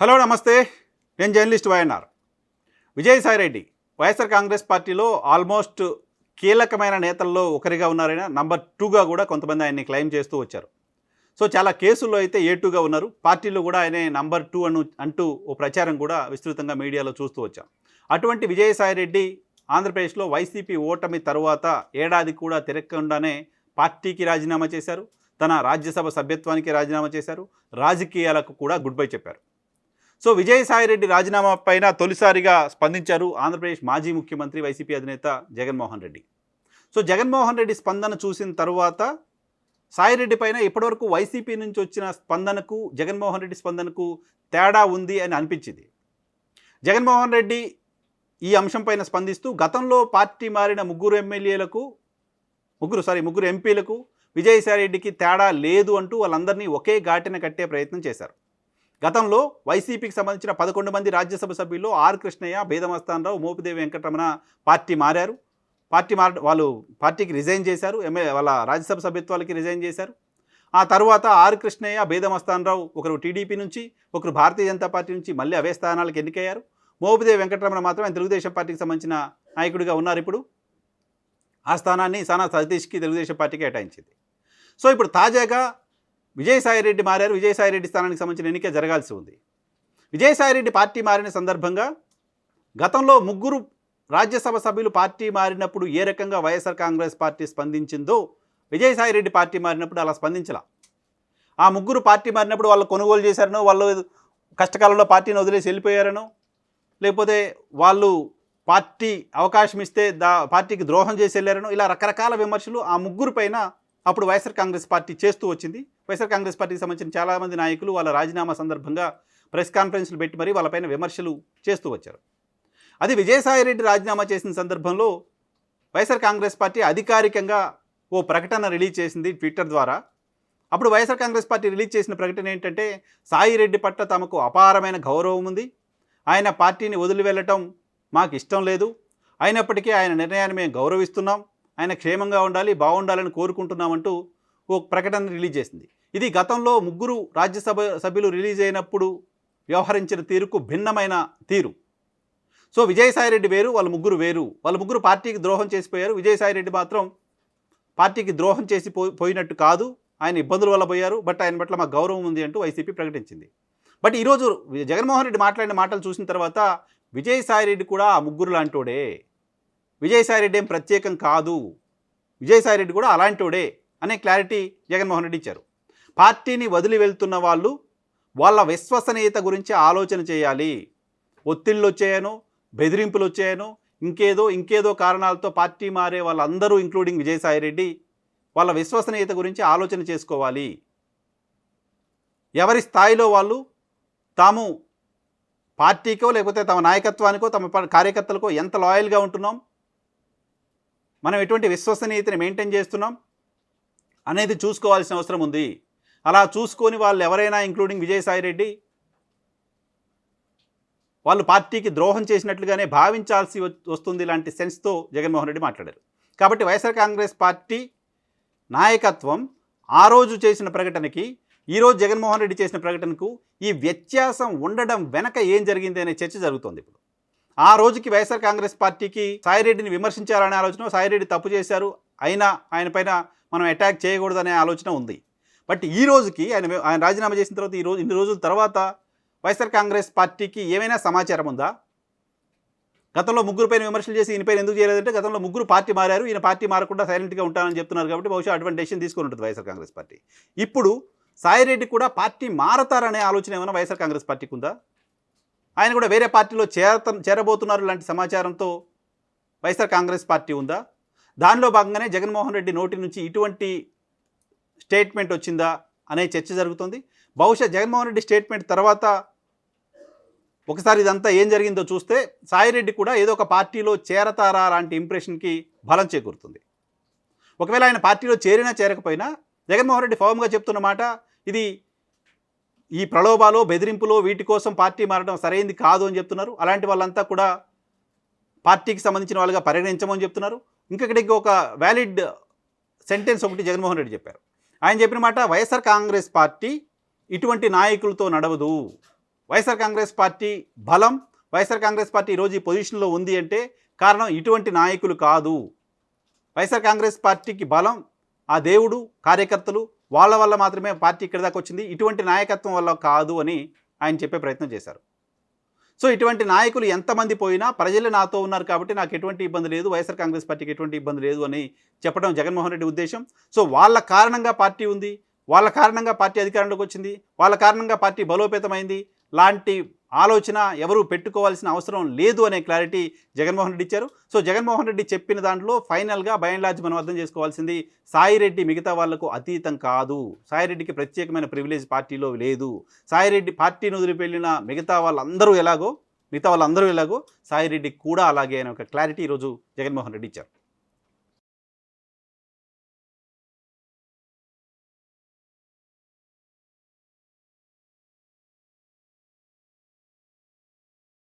Hello నమస్తే. నేను journalist YNR. Vijayasai Reddy YSR Congress పార్టీలో ఆల్మోస్ట్ కీలకమైన నేతల్లో ఒకరిగా ఉన్నారైనా నంబర్ టూగా కూడా కొంతమంది ఆయన్ని క్లెయిమ్ చేస్తూ వచ్చారు. సో చాలా కేసుల్లో అయితే ఏ టూగా ఉన్నారు. పార్టీలో కూడా ఆయనే నంబర్ టూ అను అంటూ ఓ ప్రచారం కూడా విస్తృతంగా మీడియాలో చూస్తూ వచ్చాం. అటువంటి విజయసాయిరెడ్డి ఆంధ్రప్రదేశ్లో వైసీపీ ఓటమి తరువాత ఏడాది కూడా తిరగకుండానే పార్టీకి రాజీనామా చేశారు. తన రాజ్యసభ సభ్యత్వానికి రాజీనామా చేశారు. రాజకీయాలకు కూడా గుడ్ బై చెప్పారు. సో విజయసాయిరెడ్డి రాజీనామా పైన తొలిసారిగా స్పందించారు ఆంధ్రప్రదేశ్ మాజీ ముఖ్యమంత్రి వైసీపీ అధినేత జగన్మోహన్ రెడ్డి. సో జగన్మోహన్ రెడ్డి స్పందన చూసిన తర్వాత సాయిరెడ్డి పైన ఇప్పటివరకు వైసీపీ నుంచి వచ్చిన స్పందనకు జగన్మోహన్ రెడ్డి స్పందనకు తేడా ఉంది అని అనిపించింది. జగన్మోహన్ రెడ్డి ఈ అంశంపైన స్పందిస్తూ గతంలో పార్టీ మారిన ముగ్గురు ఎమ్మెల్యేలకు ముగ్గురు సారీ ముగ్గురు ఎంపీలకు విజయసాయిరెడ్డికి తేడా లేదు అంటూ వాళ్ళందరినీ ఒకే ఘాటిన కట్టే ప్రయత్నం చేశారు. గతంలో వైసీపీకి సంబంధించిన పదకొండు మంది రాజ్యసభ సభ్యుల్లో ఆర్ కృష్ణయ్య బేదమస్తానరావు మోపిదేవి వెంకటరమణ పార్టీ మారారు. పార్టీ మార వాళ్ళు పార్టీకి రిజైన్ చేశారు. ఎమ్మెల్యే వాళ్ళ రాజ్యసభ సభ్యత్వాలకి రిజైన్ చేశారు. ఆ తర్వాత ఆర్ కృష్ణయ్య బేదమస్తానరావు ఒకరు టీడీపీ నుంచి ఒకరు భారతీయ జనతా పార్టీ నుంచి మళ్ళీ అవే స్థానాలకు ఎన్నికయ్యారు. మోపిదేవి వెంకటరమణ మాత్రం ఆయన తెలుగుదేశం పార్టీకి సంబంధించిన నాయకుడిగా ఉన్నారు ఇప్పుడు. ఆ స్థానాన్ని సానా సతీష్కి తెలుగుదేశం పార్టీకి కేటాయించింది. సో ఇప్పుడు తాజాగా విజయసాయిరెడ్డి మారారు. విజయసాయిరెడ్డి స్థానానికి సంబంధించిన ఎన్నిక జరగాల్సి ఉంది. విజయసాయిరెడ్డి పార్టీ మారిన సందర్భంగా గతంలో ముగ్గురు రాజ్యసభ సభ్యులు పార్టీ మారినప్పుడు ఏ రకంగా వైఎస్ఆర్ కాంగ్రెస్ పార్టీ స్పందించిందో విజయసాయిరెడ్డి పార్టీ మారినప్పుడు అలా స్పందించలా. ఆ ముగ్గురు పార్టీ మారినప్పుడు వాళ్ళు కొనుగోలు చేశారనో వాళ్ళు కష్టకాలంలో పార్టీని వదిలేసి వెళ్ళిపోయారనో లేకపోతే వాళ్ళు పార్టీ అవకాశం ఇస్తే దా పార్టీకి ద్రోహం చేసి వెళ్ళారనో ఇలా రకరకాల విమర్శలు ఆ ముగ్గురు పైన అప్పుడు వైఎస్ఆర్ కాంగ్రెస్ పార్టీ చేస్తూ వచ్చింది. వైఎస్ఆర్ కాంగ్రెస్ పార్టీకి సంబంధించిన చాలామంది నాయకులు వాళ్ళ రాజీనామా సందర్భంగా ప్రెస్ కాన్ఫరెన్స్లు పెట్టి మరీ వాళ్ళపైన విమర్శలు చేస్తూ వచ్చారు. అది విజయసాయిరెడ్డి రాజీనామా చేసిన సందర్భంలో వైఎస్ఆర్ కాంగ్రెస్ పార్టీ అధికారికంగా ఓ ప్రకటన రిలీజ్ చేసింది ట్విట్టర్ ద్వారా. అప్పుడు వైఎస్ఆర్ కాంగ్రెస్ పార్టీ రిలీజ్ చేసిన ప్రకటన ఏంటంటే సాయిరెడ్డి పట్ల తమకు అపారమైన గౌరవం ఉంది. ఆయన పార్టీని వదిలి వెళ్ళటం మాకు ఇష్టం లేదు. అయినప్పటికీ ఆయన నిర్ణయాన్ని మేము గౌరవిస్తున్నాం. ఆయన క్షేమంగా ఉండాలి బాగుండాలని కోరుకుంటున్నామంటూ ఓ ప్రకటన రిలీజ్ చేసింది. ఇది గతంలో ముగ్గురు రాజ్యసభ సభ్యులు రిలీజ్ అయినప్పుడు వ్యవహరించిన తీరుకు భిన్నమైన తీరు. సో విజయసాయిరెడ్డి వేరు వాళ్ళ ముగ్గురు వేరు. వాళ్ళ ముగ్గురు పార్టీకి ద్రోహం చేసిపోయారు. విజయసాయిరెడ్డి మాత్రం పార్టీకి ద్రోహం చేసి పో పోయినట్టు కాదు. ఆయన ఇబ్బందుల వల్ల పోయారు. బట్ ఆయన పట్ల మాకు గౌరవం ఉంది అంటూ వైసీపీ ప్రకటించింది. బట్ ఈరోజు జగన్మోహన్ రెడ్డి మాట్లాడిన మాటలు చూసిన తర్వాత విజయసాయిరెడ్డి కూడా ఆ ముగ్గురు లాంటోడే. విజయసాయిరెడ్డి ఏం ప్రత్యేకం కాదు. విజయసాయిరెడ్డి కూడా అలాంటోడే అనే క్లారిటీ జగన్మోహన్ రెడ్డి ఇచ్చారు. పార్టీని వదిలి వెళ్తున్న వాళ్ళు వాళ్ళ విశ్వసనీయత గురించి ఆలోచన చేయాలి. ఒత్తిళ్ళు వచ్చాయను బెదిరింపులు వచ్చాయను ఇంకేదో ఇంకేదో కారణాలతో పార్టీ మారే వాళ్ళందరూ ఇంక్లూడింగ్ విజయసాయిరెడ్డి వాళ్ళ విశ్వసనీయత గురించి ఆలోచన చేసుకోవాలి. ఎవరి స్థాయిలో వాళ్ళు తాము పార్టీకో లేకపోతే తమ నాయకత్వానికో తమ ప- కార్యకర్తలకో ఎంత లాయల్గా ఉంటున్నాం? మనం ఎటువంటి విశ్వసనీయతని మెయింటైన్ చేస్తున్నాం? అనేది చూసుకోవాల్సిన అవసరం ఉంది. అలా చూసుకొని వాళ్ళు ఎవరైనా ఇంక్లూడింగ్ విజయసాయిరెడ్డి వాళ్ళు పార్టీకి ద్రోహం చేసినట్లుగానే భావించాల్సి వస్తుంది ఇలాంటి సెన్స్తో జగన్మోహన్ రెడ్డి మాట్లాడారు. కాబట్టి వైఎస్ఆర్ కాంగ్రెస్ పార్టీ నాయకత్వం ఆ రోజు చేసిన ప్రకటనకి ఈరోజు జగన్మోహన్ రెడ్డి చేసిన ప్రకటనకు ఈ వ్యత్యాసం ఉండడం వెనక ఏం జరిగింది అనే చర్చ జరుగుతోంది ఇప్పుడు. ఆ రోజుకి వైఎస్ఆర్ కాంగ్రెస్ పార్టీకి సాయిరెడ్డిని విమర్శించాలనే ఆలోచన సాయిరెడ్డి తప్పు చేశారు అయినా ఆయన పైన మనం అటాక్ చేయకూడదనే ఆలోచన ఉంది. బట్ ఈ రోజుకి ఆయన ఆయన రాజీనామా చేసిన తర్వాత ఈ రోజు ఇన్ని రోజుల తర్వాత వైఎస్ఆర్ కాంగ్రెస్ పార్టీకి ఏమైనా సమాచారం ఉందా? గతంలో ముగ్గురు పైన విమర్శలు చేసి ఈయనపైన ఎందుకు చేయలేదంటే గతంలో ముగ్గురు పార్టీ మారారు. ఈయన పార్టీ మారకుండా సైలెంట్గా ఉంటానని చెప్తున్నారు కాబట్టి బహుశా అటువంటి డెసిషన్ తీసుకుని ఉంటుంది వైఎస్ఆర్ కాంగ్రెస్ పార్టీ. ఇప్పుడు సాయిరెడ్డి కూడా పార్టీ మారతారనే ఆలోచన ఏమైనా వైఎస్ఆర్ కాంగ్రెస్ పార్టీకి ఉందా? ఆయన కూడా వేరే పార్టీలో చేరత చేరబోతున్నారు లాంటి సమాచారంతో వైఎస్ఆర్ కాంగ్రెస్ పార్టీ ఉందా? దానిలో భాగంగానే జగన్మోహన్ రెడ్డి నోటి నుంచి ఇటువంటి స్టేట్మెంట్ వచ్చిందా అనే చర్చ జరుగుతుంది. బహుశా జగన్మోహన్ రెడ్డి స్టేట్మెంట్ తర్వాత ఒకసారి ఇదంతా ఏం జరిగిందో చూస్తే సాయిరెడ్డి కూడా ఏదో ఒక పార్టీలో చేరతారా లాంటి ఇంప్రెషన్కి బలం చేకూరుతుంది. ఒకవేళ ఆయన పార్టీలో చేరినా చేరకపోయినా జగన్మోహన్ రెడ్డి ఫామ్గా చెప్తున్న మాట ఇది ఈ ప్రలోభాలు బెదిరింపులు వీటి కోసం పార్టీ మారడం సరైంది కాదు అని చెప్తున్నారు. అలాంటి వాళ్ళంతా కూడా పార్టీకి సంబంధించిన వాళ్ళుగా పరిగణించమని చెప్తున్నారు. ఇంకొకటికి ఒక వ్యాలిడ్ సెంటెన్స్ ఒకటి జగన్మోహన్ రెడ్డి చెప్పారు. ఆయన చెప్పిన మాట వైఎస్ఆర్ కాంగ్రెస్ పార్టీ ఇటువంటి నాయకులతో నడవదు. వైఎస్ఆర్ కాంగ్రెస్ పార్టీ బలం వైఎస్ఆర్ కాంగ్రెస్ పార్టీ ఈరోజు ఈ పొజిషన్లో ఉంది అంటే కారణం ఇటువంటి నాయకులు కాదు. వైఎస్ఆర్ కాంగ్రెస్ పార్టీకి బలం ఆ దేవుడు కార్యకర్తలు వాళ్ళ వల్ల మాత్రమే పార్టీ ఇక్కడి దాకా వచ్చింది. ఇటువంటి నాయకత్వం వల్ల కాదు అని ఆయన చెప్పే ప్రయత్నం చేశారు. సో ఇటువంటి నాయకులు ఎంతమంది పోయినా ప్రజలు నాతో ఉన్నారు కాబట్టి నాకు ఎటువంటి ఇబ్బంది లేదు వైఎస్ఆర్ కాంగ్రెస్ పార్టీకి ఎటువంటి ఇబ్బంది లేదు అని చెప్పడం జగన్మోహన్ రెడ్డి ఉద్దేశం. సో వాళ్ళ కారణంగా పార్టీ ఉంది వాళ్ళ కారణంగా పార్టీ అధికారంలోకి వచ్చింది వాళ్ళ కారణంగా పార్టీ బలోపేతమైంది లాంటి ఆలోచన ఎవరు పెట్టుకోవాల్సిన అవసరం లేదు అనే క్లారిటీ జగన్మోహన్ రెడ్డి ఇచ్చారు. సో జగన్మోహన్ రెడ్డి చెప్పిన దాంట్లో ఫైనల్గా బయన్ లార్జ్ మనం అర్థం చేసుకోవాల్సింది సాయిరెడ్డి మిగతా వాళ్ళకు అతీతం కాదు. సాయిరెడ్డికి ప్రత్యేకమైన ప్రివిలేజ్ పార్టీలో లేదు. సాయిరెడ్డి పార్టీని వదిలిపెళ్ళిన మిగతా వాళ్ళందరూ ఎలాగో మిగతా వాళ్ళందరూ ఎలాగో సాయిరెడ్డి కూడా అలాగే అనే ఒక క్లారిటీ ఈరోజు జగన్మోహన్ రెడ్డి ఇచ్చారు.